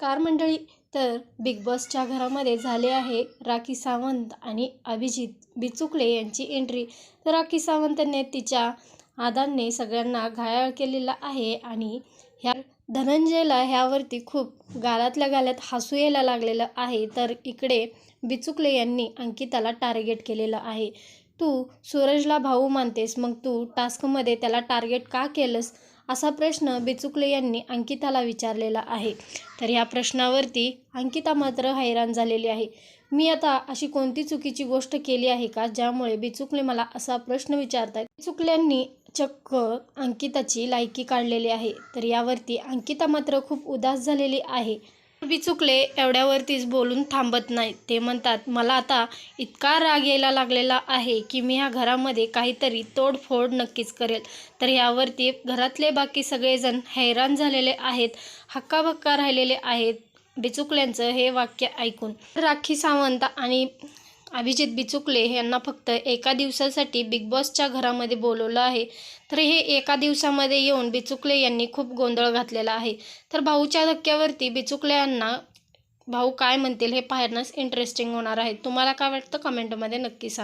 Car मंडळी तर big बॉसच्या घरामध्ये झाले आहे राखी सावंत आणि अभिजित. बिचुकले यांची एंट्री तर राखी सावंतने तिच्या आदांनी सगळ्यांना घायाळ केलेला आहे आणि ह्या धनंजयला ह्यावरती खूप गालातल्या गाल्यात हसू यायला लागलेलं आहे. तर इकडे बिचुकले यांनी अंकिताला टार्गेट केलेलं आहे. तू सूरजला भाऊ मानतेस मग तू टास्कमध्ये त्याला टार्गेट का केलंस? असा प्रश्न बिचुकले यांनी अंकिताला विचारलेला आहे. तर या प्रश्नावरती अंकिता मात्र हैराण झालेली आहे. मी आता अशी कोणती चुकीची गोष्ट केली आहे का ज्यामुळे बिचुकले मला असा प्रश्न विचारतात बिचुकल्यांनी चक्क अंकिताची लायकी काढलेली आहे. तर यावरती अंकिता मात्र खूप उदास झालेली आहे. बिचुकले एवढ्यावरतीच बोलून थांबत नाहीत ते म्हणतात मला आता इतका राग यायला लागलेला आहे की मी ह्या घरामध्ये काहीतरी तोडफोड नक्कीच करेल. तर यावरती घरातले बाकी सगळेजण हैराण झालेले आहेत हक्काबक्का राहिलेले आहेत. बिचुकल्यांचं हे वाक्य ऐकून राखी सावंत आणि अभिजित बिचुकले यांना फक्त एका दिवसासाठी बिग बॉसच्या घरामध्ये बोलवलं आहे. तर हे एका दिवसामध्ये येऊन बिचुकले यांनी खूप गोंधळ घातलेला आहे. तर भाऊच्या धक्क्यावरती बिचुकले यांना भाऊ काय म्हणतील हे पाहण्यास इंटरेस्टिंग होणार आहे. तुम्हाला काय वाटतं? कमेंटमध्ये नक्की सांगा.